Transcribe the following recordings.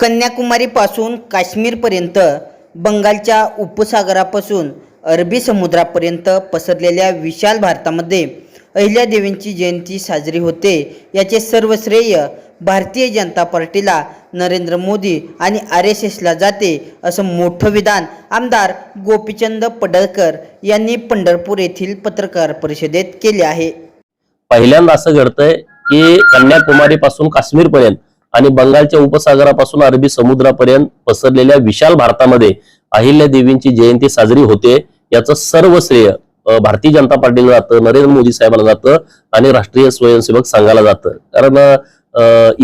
कन्याकुमारीपासून काश्मीरपर्यंत बंगालच्या उपसागरापासून अरबी समुद्रापर्यंत पसरलेल्या विशाल भारतामध्ये अहिल्यादेवींची जयंती साजरी होते. याचे सर्व श्रेय भारतीय जनता पार्टीला नरेंद्र मोदी आणि आर एस एसला जाते असं मोठं विधान आमदार गोपीचंद पडळकर यांनी पंढरपूर येथील पत्रकार परिषदेत केले आहे. पहिल्यांदा असं घडतंय की कन्याकुमारीपासून काश्मीरपर्यंत काश्मीर आणि बंगालच्या उपसागरापासून अरबी समुद्रापर्यंत पसरलेल्या विशाल भारतामध्ये अहिल्या देवींची जयंती साजरी होते. याचं सर्व श्रेय भारतीय जनता पार्टीला जातं नरेंद्र मोदी साहेबांना जातं आणि राष्ट्रीय स्वयंसेवक संघाला जातं. कारण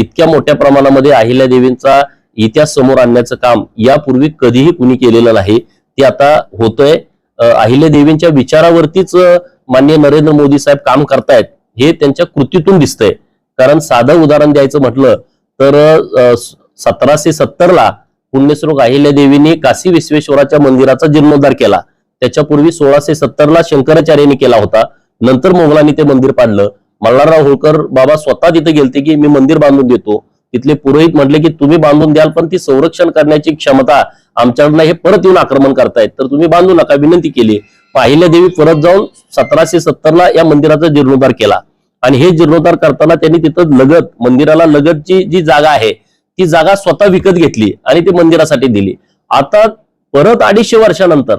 इतक्या मोठ्या प्रमाणामध्ये अहिल्या देवींचा इतिहास समोर आणण्याचं काम यापूर्वी कधीही कुणी केलेलं नाही. ते आता होतंय. अहिल्या देवींच्या विचारावरतीच मान्य माननीय नरेंद्र मोदी साहेब काम करतायत हे त्यांच्या कृतीतून दिसतंय. कारण साधं उदाहरण द्यायचं म्हटलं तर सतराशे सत्तरला पुण्यश्लोक अहिल्या देवीने काशी विश्वेश्वराच्या मंदिराचा जीर्णोद्धार केला. त्याच्यापूर्वी सोळाशे सत्तरला शंकराचार्यांनी केला होता. नंतर मोगलांनी ते मंदिर पाडलं. मल्हारराव होळकर बाबा स्वतः तिथे गेलते की मी मंदिर बांधून देतो. तिथले पुरोहित म्हटले की तुम्ही बांधून द्याल पण ती संरक्षण करण्याची क्षमता आमच्याकडनं हे परत येऊन आक्रमण करतायत. तर तुम्ही बांधू नका. विनंती केली. अहिल्या देवी परत जाऊन सतराशे सत्तरला या मंदिराचा जीर्णोद्धार केला. आणि हे जीर्णोद्धार करताना त्यांनी तिथं लगत मंदिराला लगतची जी जागा आहे ती जागा स्वतः विकत घेतली आणि ती मंदिरासाठी दिली. आता परत अडीचशे वर्षानंतर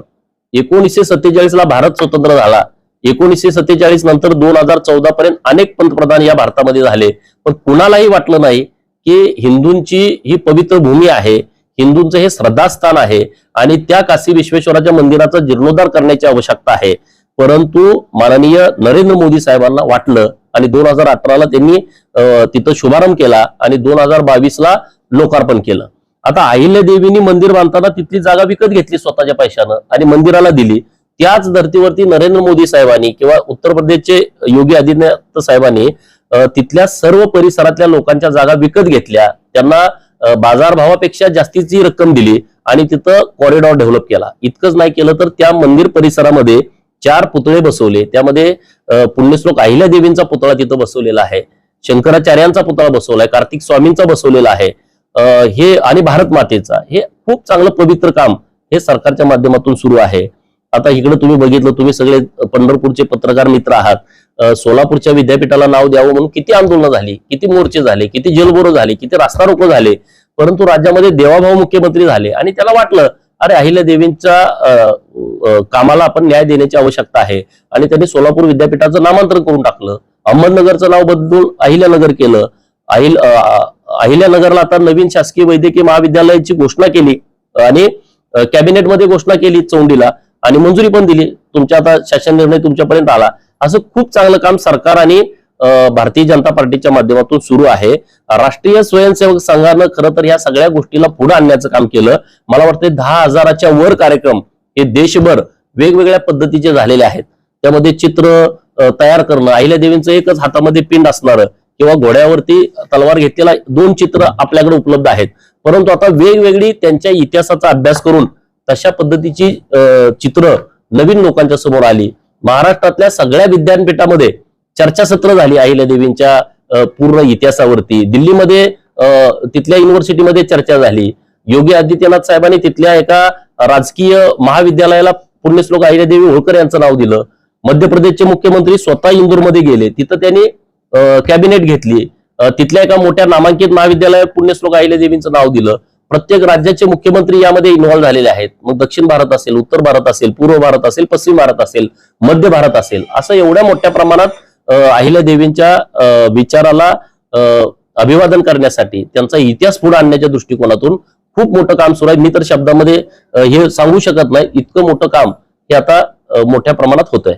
एकोणीसशे सत्तेचाळीस ला भारत स्वतंत्र झाला. एकोणीसशे सत्तेचाळीस नंतर दोन हजार चौदा पर्यंत अनेक पंतप्रधान या भारतामध्ये झाले. पण कुणालाही वाटलं नाही की हिंदूंची ही पवित्र भूमी आहे हिंदूंचं हे श्रद्धास्थान आहे आणि त्या काशी विश्वेश्वराच्या मंदिराचा जीर्णोद्धार करण्याची आवश्यकता आहे. परंतु माननीय नरेंद्र मोदी साहेबांना वाटलं आणि दोन हजार अठराला त्यांनी तिथं शुभारंभ केला आणि दोन हजार बावीसला लोकार्पण केलं. आता अहिल्या देवींनी मंदिर बांधताना तिथली जागा विकत घेतली स्वतःच्या पैशानं आणि मंदिराला दिली. त्याच धर्तीवरती नरेंद्र मोदी साहेबांनी किंवा उत्तर प्रदेशचे योगी आदित्यनाथ साहेबांनी तिथल्या सर्व परिसरातल्या लोकांच्या जागा विकत घेतल्या. त्यांना बाजारभावापेक्षा जास्तीची रक्कम दिली आणि तिथं कॉरिडॉर डेव्हलप केला. इतकंच नाही केलं तर त्या मंदिर परिसरामध्ये चार पुतळे बसवले. त्यामध्ये पुण्यश्लोक अहिल्या देवींचा पुतळा तिथं बसवलेला आहे. शंकराचार्यांचा पुतळा बसवलाय. कार्तिक स्वामींचा बसवलेला आहे. हे आणि भारत मातेचा. हे खूप चांगलं पवित्र काम हे सरकारच्या माध्यमातून सुरू आहे. आता इकडे तुम्ही बघितलं तुम्ही सगळे पंढरपूरचे पत्रकार मित्र आहात. सोलापूरच्या विद्यापीठाला नाव द्यावं म्हणून किती आंदोलनं झाली किती मोर्चे झाले किती जलबोरं झाले किती रास्ता रोको झाले. परंतु राज्यामध्ये देवाभाऊ मुख्यमंत्री झाले आणि त्याला वाटलं अरे अहिल्या देवींच्या कामाला आपण न्याय देण्याची आवश्यकता आहे. आणि त्यांनी सोलापूर विद्यापीठाचं नामांतरण करून टाकलं. अहमदनगरचं नाव बदलून अहिल्यानगर केलं. अहिल अहिल्यानगरला आता नवीन शासकीय वैद्यकीय महाविद्यालयाची घोषणा केली आणि कॅबिनेटमध्ये घोषणा केली चौंडीला आणि मंजुरी पण दिली. तुमच्या आता शासन निर्णय तुमच्यापर्यंत आला. असं खूप चांगलं काम सरकार आणि भारतीय जनता पार्टीच्या माध्यमातून सुरू आहे. राष्ट्रीय स्वयंसेवक संघानं खरं तर या सगळ्या गोष्टीला पुढे आणण्याचं काम केलं. मला वाटतं दहा हजाराच्या वर कार्यक्रम हे देशभर वेगवेगळ्या पद्धतीचे झालेले आहेत. त्यामध्ये चित्र तयार करणं अहिल्या देवींचं एकच हातामध्ये पिंड असणारं किंवा घोड्यावरती तलवार घेतलेला दोन चित्र आपल्याकडे उपलब्ध आहेत. परंतु आता वेगवेगळी त्यांच्या इतिहासाचा अभ्यास करून तशा पद्धतीची चित्र नवीन लोकांच्या समोर आली. महाराष्ट्रातल्या सगळ्या विद्यापीठामध्ये चर्चासत्र झाली अहिल्या देवींच्या पूर्ण इतिहासावरती. दिल्लीमध्ये अं, तिथल्या युनिव्हर्सिटीमध्ये चर्चा झाली. योगी आदित्यनाथ साहेबांनी तिथल्या एका राजकीय महाविद्यालयाला पुण्यश्लोक अहिल्यादेवी होळकर यांचं नाव दिलं. मध्य प्रदेशचे मुख्यमंत्री स्वतः इंदूरमध्ये गेले. तिथं त्यांनी कॅबिनेट घेतली. तिथल्या एका मोठ्या नामांकित महाविद्यालयात पुण्यश्लोक अहिल्यादेवींचं नाव दिलं. प्रत्येक राज्याचे मुख्यमंत्री यामध्ये इन्व्हॉल्व्ह झालेले आहेत. मग दक्षिण भारत असेल उत्तर भारत असेल पूर्व भारत असेल पश्चिम भारत असेल मध्य भारत असेल असं एवढ्या मोठ्या प्रमाणात अहिल्यादेवींच्या अहिल्या देवींच्या विचाराला अभिवादन करण्यासाठी त्यांचा इतिहास पुढे आणण्याच्या दृष्टिकोनातून खूप मोठं काम सुरू आहे. मी तर शब्दामध्ये हे सांगू शकत नाही. इतकं मोठं काम हे आता मोठ्या प्रमाणात होत आहे